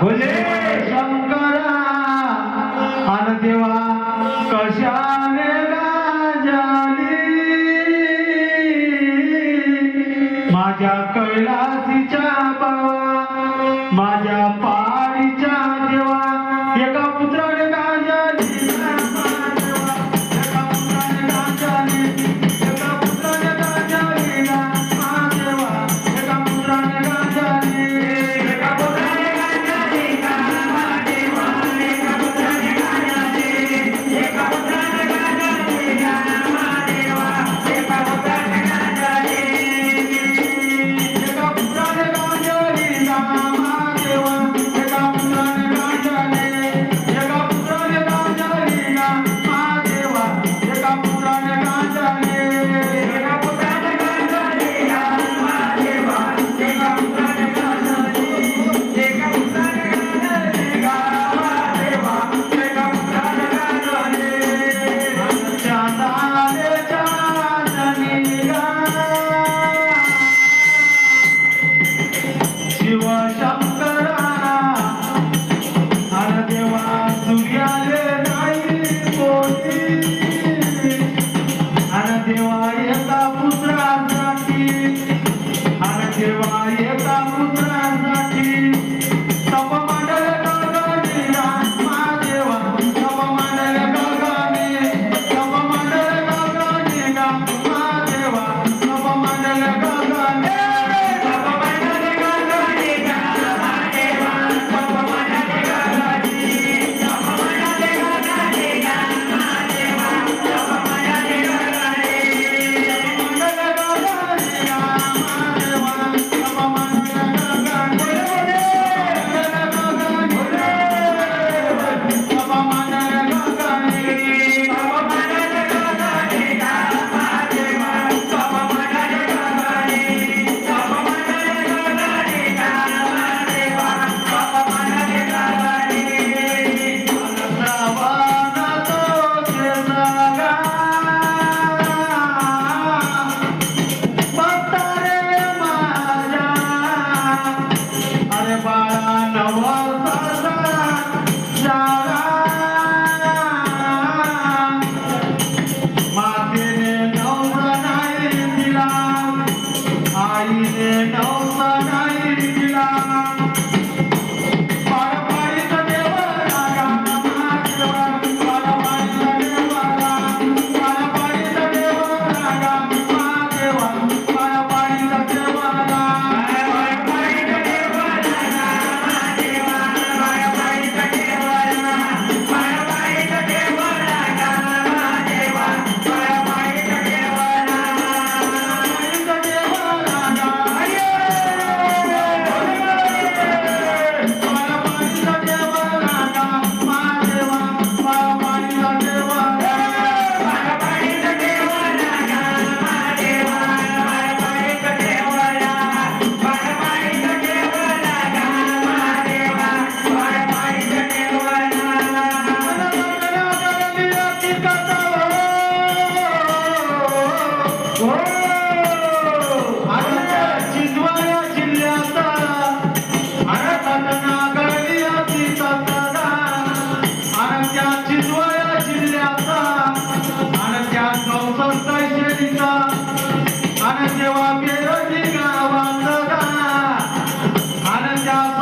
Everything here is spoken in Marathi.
भुले शंकरा आन देवा कशाने जाली माझ्या कैलासीच्या and all Hallelujah.